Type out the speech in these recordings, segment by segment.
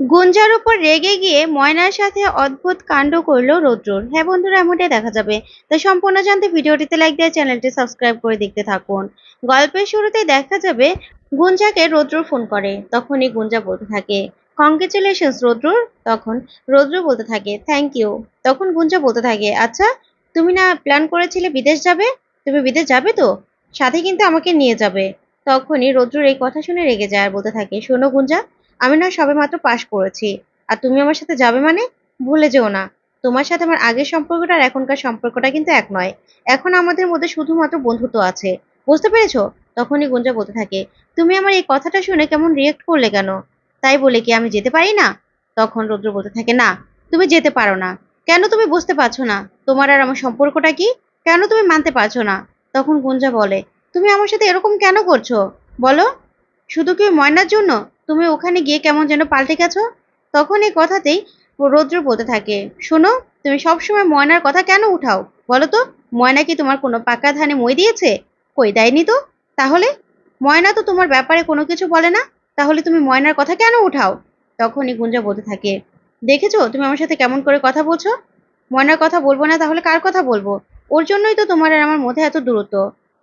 গুঞ্জার উপর রেগে গিয়ে ময়নার সাথে অদ্ভুত কাণ্ড করল রৌদ্রর। হ্যাঁ বন্ধুরা, এমনটাই দেখা যাবে। তাই সম্পূর্ণ জানতে ভিডিওটিতে লাইক দিয়ে চ্যানেলটি সাবস্ক্রাইব করে দেখতে থাকুন। গল্পের শুরুতে দেখা যাবে, গুঞ্জাকে রৌদ্র ফোন করে। তখনই গুঞ্জা বলতে থাকে কংগ্রেচুলেশনস রৌদ্রুর। তখন রৌদ্র বলতে থাকে থ্যাংক ইউ তখন গুঞ্জা বলতে থাকে আচ্ছা তুমি না প্ল্যান করেছিলে বিদেশ যাবে? তুমি বিদেশ যাবে তো? সাথে কিন্তু আমাকে নিয়ে যাবে। তখনই রৌদ্রুর এই কথা শুনে রেগে যায় আর বলতে থাকে, শোনো গুঞ্জা আমি না সবে মাত্র পাশ করেছি। আর তুমি আমার সাথে যাবে মানে? ভুলে যেও না। তোমার সাথে আমার আগের সম্পর্কটা আর এখনকার সম্পর্কটা কিন্তু এক নয়। এখন আমাদের মধ্যে শুধুমাত্র বন্ধুত্ব আছে। বুঝতে পেরেছ? তখনই গুঞ্জা বলতে থাকে, তুমি আমার এই কথাটা শুনে কেমন রিয়েক্ট করলে কেন? তাই বলে কি আমি যেতে পারি না? তখন রৌদ্র বলতে থাকে, না, তুমি যেতে পারো না। কেন তুমি বুঝতে পারছ না? তোমার আর আমার সম্পর্কটা কি? কেন তুমি মানতে পারছ না? তখন গুঞ্জা বলে, তুমি আমার সাথে এরকম কেন করছ? বলো। শুধু কি ময়নার জন্য? তুমি ওখানে গিয়ে কেমন যেন পাল্টে গেছো? তখন এই কথাতেই রৌদ্র বলতে থাকে, শোনো, তুমি সবসময় ময়নার কথা কেন উঠাও? বলো তো, ময়না কি তোমার কোনো পাকা ধানে মই দিয়েছে? কই, দেয়নি তো? তাহলে? ময়না তো তোমার ব্যাপারে কোনো কিছু বলে না, তাহলে তুমি ময়নার কথা কেন উঠাও? তখনই গুঞ্জা বলতে থাকে, দেখেছ, তুমি আমার সাথে কেমন করে কথা বলছো? ময়নার কথা বলব না, তাহলে কার কথা বলব? ওর জন্যই তো তোমার আর আমার মধ্যে এত দূরত্ব।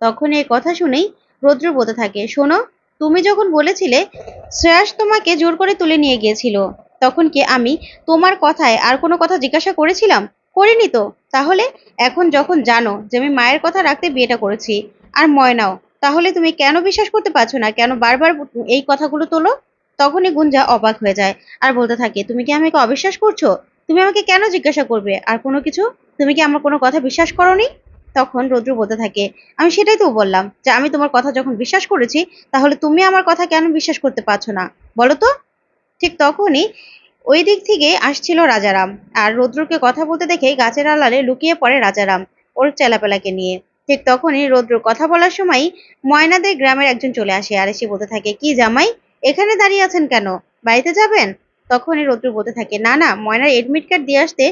তখন এই কথা শুনেই রৌদ্র বলতে থাকে, শোনো তুমি যখন বলেছিলে, শ্রেয়াস তোমাকে জোর করে তুলে নিয়ে গিয়েছিল, তখন কি আমি তোমার কথায় আর কোনো কথা জিজ্ঞাসা করেছিলাম? করিনি তো। তাহলে এখন যখন জানো যে আমি মায়ের কথা রাখতে বিয়েটা করেছি, আর ময়নাও তাহলে তুমি কেন বিশ্বাস করতে পারছ না? কেন বারবার এই কথাগুলো তোলো? তখনই গুঞ্জা অবাক হয়ে যায় আর বলতে থাকে, তুমি কি আমাকে অবিশ্বাস করছ? তুমি আমাকে কেন জিজ্ঞাসা করবে? আর কোনো কিছু? তুমি কি আমার কোনো কথা বিশ্বাস করনি? তখন রৌদ্র বলতে থাকে, আমি সেটাই তো বললাম যে আমি তোমার কথা যখন বিশ্বাস করেছি, তাহলে তুমি আমার কথা কেন বিশ্বাস করতে পারছ না? বলো তো? ঠিক তখনই ওই দিক থেকে আসছিল রাজারাম আর রৌদ্রকে কথা বলতে দেখে গাছের আড়ালে লুকিয়ে পড়ে রাজারাম ওর চেলাপেলাকে নিয়ে। ঠিক তখনই রৌদ্র কথা বলার সময় ময়নাদের গ্রামের একজন চলে আসে আর এসে বলতে থাকে, কি জামাই, এখানে দাঁড়িয়ে আছেন কেন? বাড়িতে যাবেন? তখনই রৌদ্র বলতে থাকে, না না, ময়নার এডমিট কার্ড দিয়ে আসতে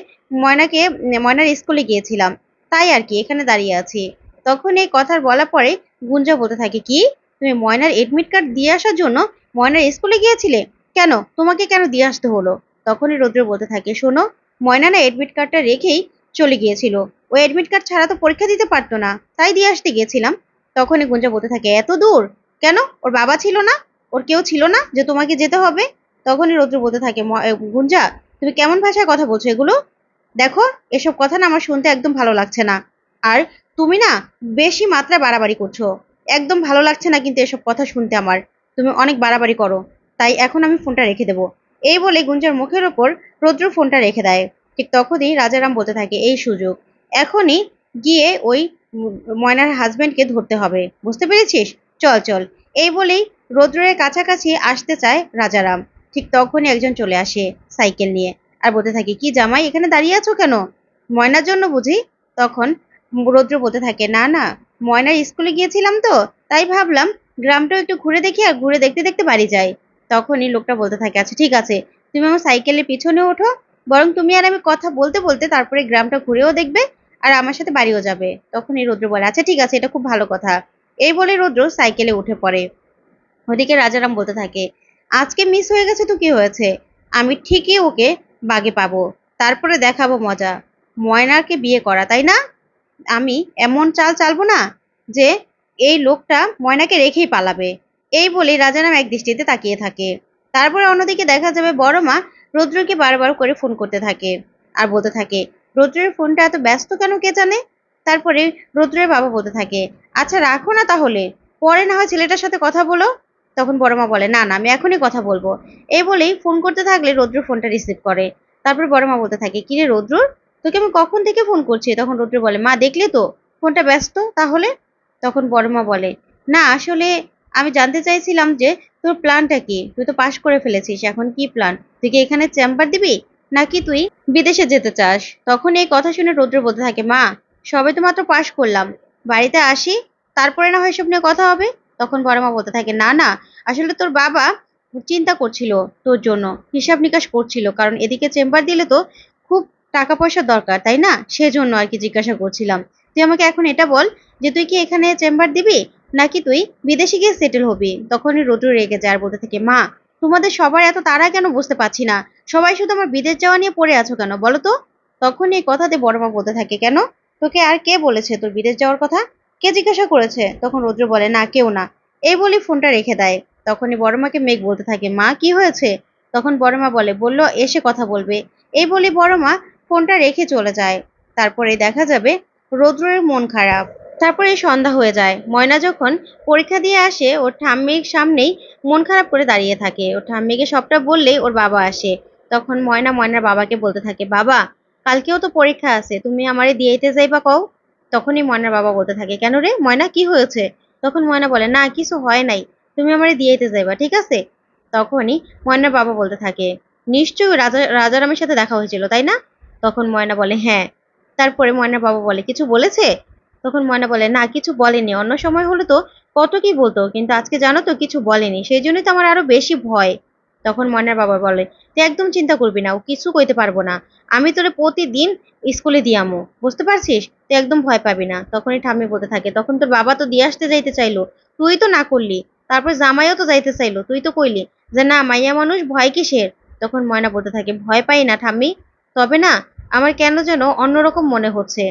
ময়নাকে, ময়নার স্কুলে গিয়েছিলাম। তাই আর কি, এখানে দাঁড়িয়ে আছি। তখন এই কথার বলা পরে গুঞ্জা বলতে থাকে, কি? তুমি ময়নার এডমিট কার্ড দিয়ে আসার জন্য ময়নার স্কুলে গিয়েছিলে? কেন? তোমাকে কেন দিয়ে আসতে হলো? তখনই রৌদ্র বলতে থাকে, শোনো, ময়না না এডমিট কার্ডটা রেখেই চলে গিয়েছিল। ওই এডমিট কার্ড ছাড়া তো পরীক্ষা দিতে পারতো না, তাই দিয়ে আসতে গিয়েছিলাম। তখনই গুঞ্জা বলতে থাকে, এত দূর? কেন? ওর বাবা ছিল না? ওর কেউ ছিল না যে তোমাকে যেতে হবে? তখনই রৌদ্র বলতে থাকে, "ম- গুঞ্জা, তুমি কেমন ভাষায় কথা বলছো এগুলো? দেখো, এসব কথা না আমার শুনতে একদম ভালো লাগছে না। আর তুমি না বেশি মাত্রায় বাড়াবাড়ি করছ। একদম ভালো লাগছে না কিন্তু এসব কথা শুনতে আমার। তুমি অনেক বাড়াবাড়ি করো। তাই এখন আমি ফোনটা রেখে দেবো। এই বলে গুঞ্জার মুখের ওপর রৌদ্র ফোনটা রেখে দেয়। ঠিক তখনই রাজারাম বলতে থাকে, এই সুযোগ। এখনই গিয়ে ওই ময়নার হাজবেন্ডকে ধরতে হবে। বুঝতে পেরেছিস? চল চল। এই বলেই রৌদ্রের কাছাকাছি আসতে চায় রাজারাম। ঠিক তখনই একজন চলে আসে সাইকেল নিয়ে। আর বলতে থাকে, কি জামাই, এখানে দাঁড়িয়ে আছো কেন? ময়নার জন্য বুঝি, তখন রৌদ্র বলতে থাকে, না না, ময়নার স্কুলে গিয়েছিলাম তো, তাই ভাবলাম গ্রামটাও একটু ঘুরে দেখি আর ঘুরে দেখতে দেখতে বাড়ি যাই। তখনই লোকটা বলতে থাকে আচ্ছা ঠিক আছে, তুমি আমার সাইকেলের পিছনে ওঠো, বরং তুমি আর আমি কথা বলতে বলতে তারপরে গ্রামটা ঘুরেও দেখবে আর আমার সাথে বাড়িও যাবে। তখনই রৌদ্র বলে আচ্ছা ঠিক আছে, এটা খুব ভালো কথা। এই বলে রৌদ্র সাইকেলে উঠে পড়ে। ওদিকে রাজারাম বলতে থাকে, আজকে মিস হয়ে গেছে তো কি হয়েছে? আমি ঠিকই ওকে বাগে পাবো। তারপরে দেখাবো মজা। ময়নাকে বিয়ে করা, তাই না? আমি এমন চাল চালবো না যে এই লোকটা ময়নাকে রেখেই পালাবে। এই বলে রাজারাম এক দৃষ্টিতে তাকিয়ে থাকে। তারপরে অন্যদিকে দেখা যাবে বড় মা রৌদ্রকে বারবার করে ফোন করতে থাকে আর বলতে থাকে, রৌদ্রের ফোনটা এত ব্যস্ত কেন কে জানে? তারপরে রৌদ্রের বাবা বলতে থাকে আচ্ছা রাখো না তাহলে। পরে না হয় ছেলেটার সাথে কথা বলো। তখন বড় মা বলে, না না, আমি এখনই কথা বলব। এই বলেই ফোন করতে থাকলে রৌদ্র ফোনটা রিসিভ করে। তারপর বড় মা বলতে থাকে কিরে রৌদ্র, তোকে আমি কখন থেকে ফোন করছি? তখন রৌদ্র বলে, মা, দেখলে তো ফোনটা ব্যস্ত, তাহলে? তখন বড় মা বলে, না, আসলে আমি জানতে চাইছিলাম যে তোর প্ল্যানটা কি? তুই তো পাশ করে ফেলেছিস, এখন কি প্ল্যান তুই কি এখানে চেম্বার দিবি, নাকি তুই বিদেশে যেতে চাস? তখন এই কথা শুনে রৌদ্র বলতে থাকে, মা, সবে তো মাত্র পাশ করলাম। বাড়িতে আসি, তারপরে না হয় সব নিয়ে কথা হবে? তখন বড় মা বলতে থাকে, না না, আসলে তোর বাবা চিন্তা করছিল তোর জন্য, হিসাব নিকাশ করছিল, কারণ এদিকে চেম্বার দিলে তো খুব টাকা পয়সা দরকার, তাই না? সেজন্য আর কি জিজ্ঞাসা করছিলাম। তুই আমাকে এখন এটা বল যে তুই কি এখানে চেম্বার দিবি, নাকি তুই বিদেশে গিয়ে সেটেল হবি? তখনই রোদ্র রেগে যায় আর বলতে থাকে, মা, তোমাদের সবার এত তারা কেন বুঝতে পারছি না? সবাই শুধু আমার বিদেশ যাওয়া নিয়ে পড়ে আছো কেন, বলো তো? তখন এই কথাতে বড় মা বলতে থাকে, কেন? তোকে আর কে বলেছে তোর বিদেশ যাওয়ার কথা? কে জিজ্ঞাসা করেছে? তখন রৌদ্র বলে, না, কেউ না। এই বলি ফোনটা রেখে দেয়। তখনই বড় মাকে মেঘ বলতে থাকে, মা, কি হয়েছে? তখন বড় মা বলে, বলল, এসে কথা বলবে। এই বলি বড় মা ফোনটা রেখে চলে যায়। তারপরে দেখা যাবে রৌদ্রের মন খারাপ। তারপরে সন্ধ্যা হয়ে যায়। ময়না যখন পরীক্ষা দিয়ে আসে, ওর ঠাম্মির সামনেই মন খারাপ করে দাঁড়িয়ে থাকে। ওর ঠাম্মিকে সবটা বললেই ওর বাবা আসে। তখন ময়না ময়নার বাবাকে বলতে থাকে, বাবা, কালকেও তো পরীক্ষা আছে। তুমি আমারে দিয়েইতে যাইবা কও? তখনই ময়নার বাবা বলতে থাকে, কেন রে? ময়না, কি হয়েছে? তখন ময়না বলে, না, কিছু হয় নাই। তুমি আমারে দিয়েইতে যাইবা, ঠিক আছে? তখনই ময়নার বাবা বলতে থাকে, নিশ্চয়ই রাজা, রাজারামের সাথে দেখা হয়েছিল, তাই না? তখন ময়না বলে হ্যাঁ। তারপরে ময়নার বাবা বলে, কিছু বলেছে? তখন ময়না বলে, না, কিছু বলেনি। অন্য সময় হলে তো, কত কি বলতো? কিন্তু আজকে জানো তো, কিছু বলেনি। সেই জন্যই তো আমার আরও বেশি ভয়। তখন ময়নার বাবা বলে, তুই একদম চিন্তা করবি না, ও কিছু কইতে পারব না। আমি তোরে প্রতিদিন স্কুলে দিয়ামো, বুঝতে পারছিস? তুই একদম ভয় পাবি না। তখনই ঠাম্মি বলতে থাকে, তখন তোর বাবা তো দিয়ে আসতে যাইতে চাইলো, তুই তো না করলি। তারপর জামাইও তো যাইতে চাইলো, তুই তো কইলি যে, না, মাইয়া মানুষ ভয় কিসের? তখন ময়না বলতে থাকে, ভয় পাই না ঠাম্মি, তবে না, আমার কেন যেন অন্যরকম মনে হচ্ছে।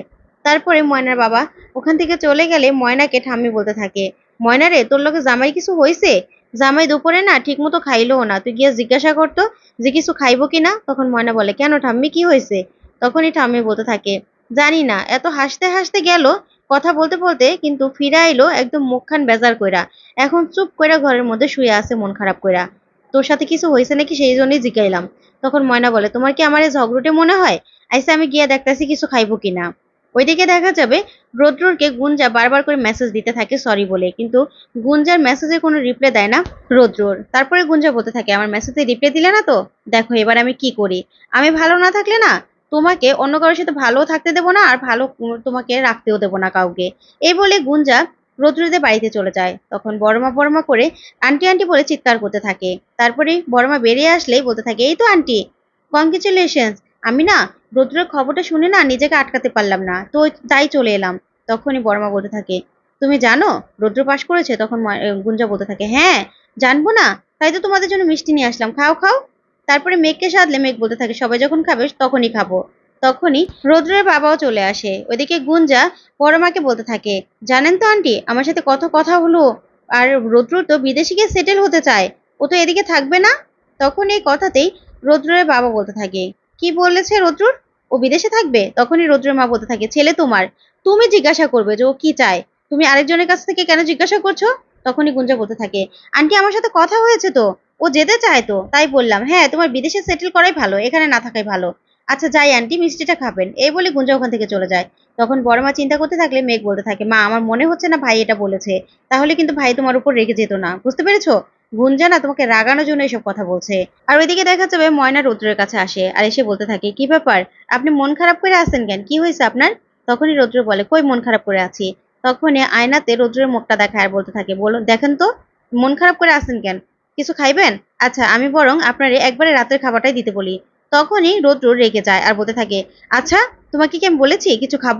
তারপরে ময়নার বাবা ওখান থেকে চলে গেলে ময়নাকে ঠাম্মি বলতে থাকে, ময়না রে, তোর লোকে জামাই কিছু হয়েছে জামাই দুপুরে না ঠিক মতো খাইলো না। তুই গিয়ে জিজ্ঞাসা করতো যে কিছু খাইবো কিনা? তখন ময়না বলে, কেন ঠাম্মি, কি হয়েছে? তখনই ঠাম্মি বলতে থাকে, জানি না, এত হাসতে হাসতে গেল, কথা বলতে বলতে কিন্তু ফিরে আইলো একদম মুখখান বেজার কইরা। এখন চুপ কইরা ঘরের মধ্যে শুয়ে আছে মন খারাপ কইরা। তোর সাথে কিছু হয়েছে নাকি সেই জন্যই জিজ্ঞাইলাম তখন ময়না বলে, তোমার কি আমার এই ঝগড়ুটে মনে হয়? আইসা আমি গিয়ে দেখতেছি কিছু খাইবো কিনা। ওইদিকে দেখা যাবে রৌদ্রকে গুঞ্জা বারবার করে মেসেজ দিতে থাকে সরি বলে। কিন্তু গুঞ্জার মেসেজে কোনো রিপ্লাই দেয় না রৌদ্রর। তারপরে গুঞ্জা বলতে থাকে, আমার মেসেজে রিপ্লাই দিলে না তো? দেখো, এবার আমি কি করি? আমি ভালো না থাকলে না? তোমাকে অন্য কারোর সাথে ভালো থাকতে দেবো না, আর ভালো তোমাকে রাখতেও দেবো না কাউকে। এই বলে গুঞ্জা রৌদ্রদের বাড়িতে চলে যায়। তখন বড়মা বড়মা করে আন্টি আন্টি বলে চিৎকার করতে থাকে। তারপরে বড়মা বেরিয়ে আসলেই বলতে থাকে, এই তো আন্টি কংগ্রেচুলেশনস আমি না রৌদ্রের খবরটা শুনে না নিজেকে আটকাতে পারলাম না। তো তাই চলে এলাম। তখনই বড়মা বলতে থাকে, তুমি জানো, রৌদ্র পাশ করেছে? তখন গুঞ্জা বলতে থাকে হ্যাঁ জানব না। তাই তো তোমাদের জন্য মিষ্টি নিয়ে আসলাম। খাও খাও। তারপরে মেঘকে সাধলে মেঘ বলতে থাকে, সবাই যখন খাবে, তখনই খাব। তখনই রৌদ্রের বাবাও চলে আসে। ওইদিকে গুঞ্জা বড়মাকে বলতে থাকে, জানেন তো আন্টি, আমার সাথে কত কথা হলো। আর রৌদ্র তো বিদেশে গিয়ে সেটেল হতে চায়। ও তো এদিকে থাকবে না? তখন এই কথাতেই রৌদ্রের বাবা বলতে থাকে, কি বলেছে রৌদ্রুর? ও বিদেশে থাকবে? তখনই রৌদ্রের মা বলতে থাকে, ছেলে তোমার, তুমি জিজ্ঞাসা করবে যে ও কি চায়? তুমি আরেকজনের কাছ থেকে কেন জিজ্ঞাসা করছ? তখনই গুঞ্জা বলতে থাকে, আন্টি, আমার সাথে কথা হয়েছে তো? ও যেতে চায় তো? তাই বললাম হ্যাঁ তোমার বিদেশে সেটেল করাই ভালো, এখানে না থাকাই ভালো। আচ্ছা যাই আন্টি, মিষ্টিটা খাবেন। এই বলে গুঞ্জা ওখান থেকে চলে যায়। তখন বড় মা চিন্তা করতে থাকলে মেঘ বলতে থাকে, মা, আমার মনে হচ্ছে না ভাই এটা বলেছে, তাহলে কিন্তু ভাই তোমার উপর রেগে যেত না। বুঝতে পেরেছ? গুঞ্জা না তোমাকে রাগানোর জন্য এসব কথা বলছে। আর ওইদিকে দেখা যাবে ময়না রৌদ্রের কাছে আসে আর এসে বলতে থাকে, কি ব্যাপার? আপনি মন খারাপ করে আছেন কেন? কি হয়েছে আপনার? তখনই রৌদ্র বলে, কই মন খারাপ করে আছি? তখনই আয়নাতে রৌদ্রের মুখটা দেখায় আর বলতে থাকে, বলুন, দেখেন তো, মন খারাপ করে আছেন কেন? কিছু খাইবেন? আচ্ছা আমি বরং আপনারে একবারে রাতের খাবারটাই দিতে বলি। তখনই রৌদ্র রেগে যায় আর বলতে থাকে আচ্ছা তোমাকে কি আমি বলেছি কিছু খাব?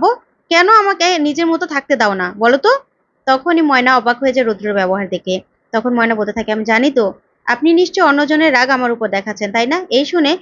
কেন আমাকে নিজের মতো থাকতে দাও না? বলো তো? তখনই ময়না অবাক হয়ে যায় রৌদ্রের ব্যবহার দেখে। তখন ময়না বলতে থাকে। আমি জানি তো। আপনি নিশ্চয় অন্যজনের রাগ আমার উপর দেখাচ্ছেন, তাই না? এই শুনে